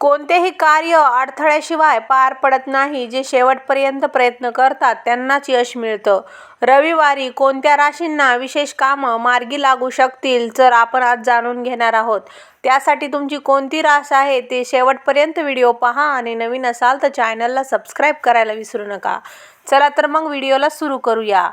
कोणतेही कार्य अडथळ्याशिवाय पार पडत नाही जे शेवटपर्यंत प्रयत्न करतात त्यांनाच यश मिळतं. रविवारी कोणत्या राशींना विशेष कामं मार्गी लागू शकतील तर आपण आज जाणून घेणार आहोत. त्यासाठी तुमची कोणती रास आहे ते शेवटपर्यंत व्हिडिओ पहा आणि नवीन असाल तर चॅनलला सबस्क्राईब करायला विसरू नका. चला तर मग व्हिडिओला सुरू करूया.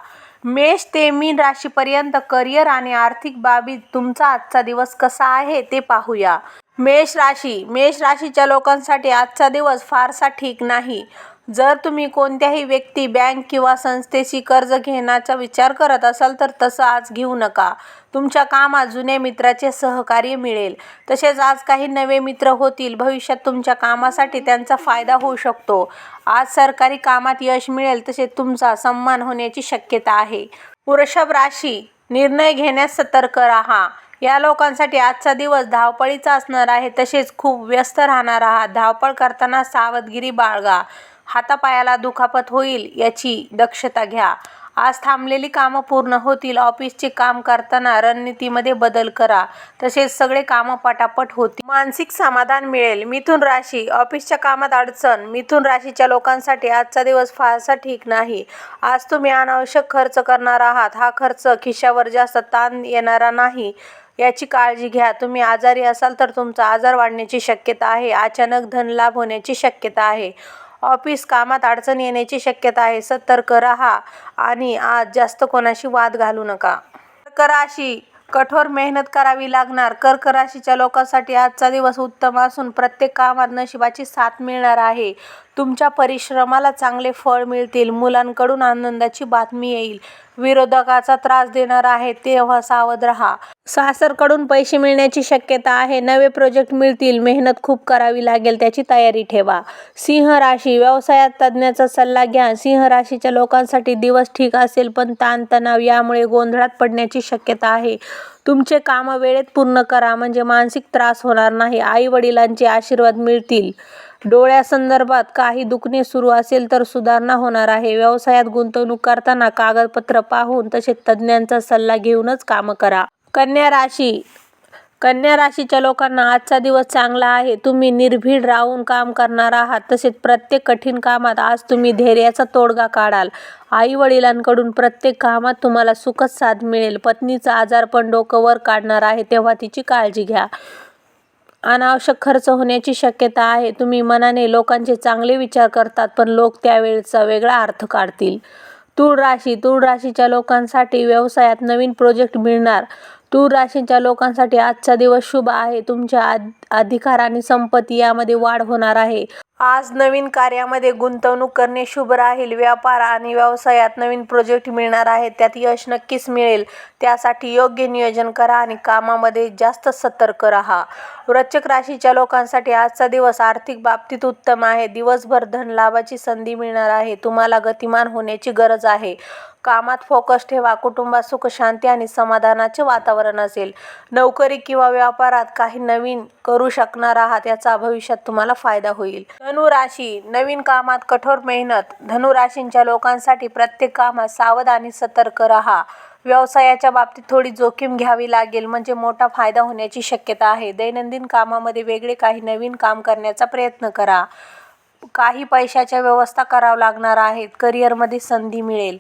मेष ते मीन राशीपर्यंत करिअर आणि आर्थिक बाबीत तुमचा आजचा दिवस कसा आहे ते पाहूया. मेष राशी. मेष राशीच्या लोकांसाठी आजचा दिवस फारसा ठीक नाही. जर तुम्ही कोणत्याही व्यक्ती बँक किंवा संस्थेशी कर्ज घेण्याचा विचार करत असाल तर तसं आज घेऊ नका. तुमच्या कामात जुन्या मित्राचे सहकार्य मिळेल. तसेच आज काही नवे मित्र होतील. भविष्यात तुमच्या कामासाठी त्यांचा फायदा होऊ शकतो. आज सरकारी कामात यश मिळेल तसेच तुमचा सन्मान होण्याची शक्यता आहे. वृषभ राशी. निर्णय घेण्यास सतर्क राहा. या लोकांसाठी आजचा दिवस धावपळीचा असणार आहे. तसेच खूप व्यस्त राहणार आहात. धावपळ करताना सावधगिरी बाळगा. हातापायाला दुखापत होईल याची दक्षता घ्या. आज थांबलेली कामं पूर्ण होतील. ऑफिसचे काम करताना रणनीतीमध्ये बदल करा. तसेच सगळे कामं पटापट होतील. मानसिक समाधान मिळेल. मिथुन राशी. ऑफिसच्या कामात अडचण. मिथुन राशीच्या लोकांसाठी आजचा दिवस फारसा ठीक नाही. आज तुम्ही अनावश्यक खर्च करणार आहात. हा खर्च खिशावर जास्त ताण येणारा नाही. याची काळजी घ्या. तुम्ही आजारी असाल तर तुमचा आजार वाढण्याची शक्यता आहे. अचानक धनलाभ होण्याची शक्यता आहे. ऑफिस कामात अडचण येण्याची शक्यता आहे. सतर्क राहा आणि आज जास्त कोणाशी वाद घालू नका. कर्क राशी कठोर मेहनत करावी लागणार. कर्क राशीच्या लोकांसाठी आजचा दिवस उत्तम असून प्रत्येक कामात नशिबाची साथ मिळणार आहे. तुमच्या परिश्रमाला चांगले फळ मिळतील मुलांकडून आनंदाची बातमी येईल. विरोधकाचा त्रास देणार आहे तेव्हा सावध राहा. सासरकडून पैसे मिळण्याची शक्यता आहे नवे प्रोजेक्ट मिळतील मेहनत खूप करावी लागेल त्याची तयारी ठेवा. सिंह राशी व्यवसायात तज्ज्ञाचा सल्ला घ्या. सिंह राशीच्या लोकांसाठी दिवस ठीक असेल पण ताणतणाव यामुळे गोंधळात पडण्याची शक्यता आहे. तुमचे कामं वेळेत पूर्ण करा म्हणजे मानसिक त्रास होणार नाही. आई वडिलांचे आशीर्वाद मिळतील. डोळ्यासंदर्भात काही दुखणे सुरू असेल तर सुधारणा होणार आहे. व्यवसायात गुंतवणूक करताना कागदपत्र पाहून तसेच तज्ज्ञांचा सल्ला घेऊनच कामं करा. कन्या राशी. कन्या राशीच्या लोकांना आजचा दिवस चांगला आहे. तुम्ही निर्भीड राहून काम करणार आहात. तसेच प्रत्येक कठीण कामात आज तुम्ही धैर्याचा तोडगा काढाल. आई वडिलांकडून प्रत्येक कामात तुम्हाला सुखद साथ मिळेल. पत्नीचा आजारपण डोकं वर काढणार आहे. तेव्हा तिची काळजी घ्या. अनावश्यक खर्च होण्याची शक्यता आहे. तुम्ही मनाने लोकांचे चांगले विचार करतात पण लोक त्यावेळेचा वेगळा अर्थ काढतील. तूळ राशी तूळ राशीच्या लोकांसाठी व्यवसायात नवीन प्रोजेक्ट मिळणार. तूळ राशीच्या लोकांसाठी आजचा दिवस शुभ आहे. तुमच्या आद अधिकार आणि संपत्ती यामध्ये वाढ होणार आहे. आज नवीन कार्यामध्ये गुंतवणूक करणे शुभ राहील. व्यापार आणि व्यवसायात नवीन प्रोजेक्ट मिळणार आहेत. त्यात यश नक्कीच मिळेल. त्यासाठी योग्य नियोजन करा आणि कामामध्ये जास्त सतर्क राहा. वृश्चिक राशीच्या लोकांसाठी आजचा दिवस आर्थिक बाबतीत उत्तम आहे. दिवसभर धनलाभाची संधी मिळणार आहे. तुम्हाला गतिमान होण्याची गरज आहे. कामात फोकस ठेवा. कुटुंबात सुख शांती आणि समाधानाचे वातावरण असेल. नोकरी किंवा व्यापारात काही नवीन करू करू शकणार आहात याचा भविष्यात तुम्हाला फायदा होईल. धनु राशी नवीन कामात कठोर मेहनत धनुराशींच्या लोकांसाठी प्रत्येक कामात सावध आणि सतर्क राहा. व्यवसायाच्या बाबतीत थोडी जोखीम घ्यावी लागेल म्हणजे मोठा फायदा होण्याची शक्यता आहे. दैनंदिन कामामध्ये वेगळे काही नवीन काम करण्याचा प्रयत्न करा. काही पैशाच्या व्यवस्था करावं लागणार आहेत करिअरमध्ये संधी मिळेल.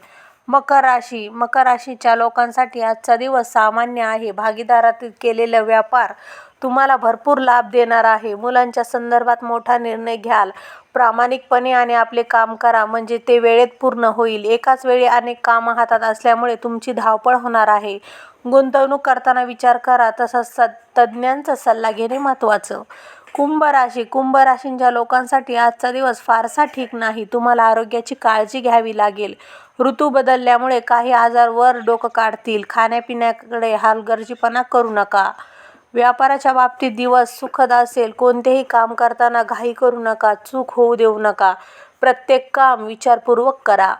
मकर राशी मकर राशीच्या लोकांसाठी आजचा दिवस सामान्य आहे. भागीदारातील केलेला व्यापार तुम्हाला भरपूर लाभ देणार आहे. मुलांच्या संदर्भात मोठा निर्णय घ्याल. प्रामाणिकपणे आणि आपले काम करा. म्हणजे ते वेळेत पूर्ण होईल. एकाच वेळी अनेक कामं हातात असल्यामुळे तुमची धावपळ होणार आहे. गुंतवणूक करताना विचार करा. तसंच स तज्ज्ञांचा सल्ला घेणे महत्त्वाचं. कुंभ राशी. कुंभ राशींच्या लोकांसाठी आजचा दिवस फारसा ठीक नाही. तुम्हाला आरोग्याची काळजी घ्यावी लागेल. ऋतू बदलल्यामुळे काही आजार वर डोकं काढतील. खाण्यापिण्याकडे हालगर्जीपणा करू नका. व्यापाराच्या बाबतीत दिवस सुखद असेल कोणतेही काम करताना घाई करू नका चूक होऊ देऊ नका. प्रत्येक काम विचारपूर्वक करा.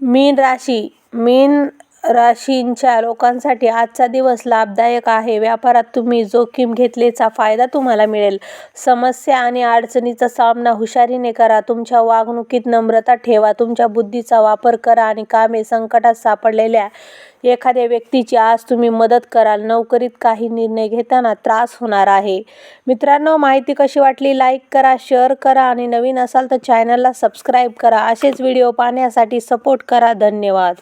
मीन राशी मीन राशींच्या लोकांसाठी आजचा दिवस लाभदायक आहे. व्यापारात तुम्ही जोखीम घेतल्याचा फायदा तुम्हाला मिळेल. समस्या आणि अडचणींचा सामना हुशारीने करा. तुमच्या वागणुकीत नम्रता ठेवा. तुमच्या बुद्धीचा वापर करा आणि कामे संकटात सापडलेल्या एखाद्या व्यक्तीची आज तुम्ही मदत कराल. नोकरीत काही निर्णय घेताना त्रास होणार आहे. मित्रांनो माहिती कशी वाटली? लाईक करा शेअर करा आणि नवीन असाल तर चॅनलला सबस्क्राईब करा. असेच व्हिडिओ पाहण्यासाठी सपोर्ट करा. धन्यवाद.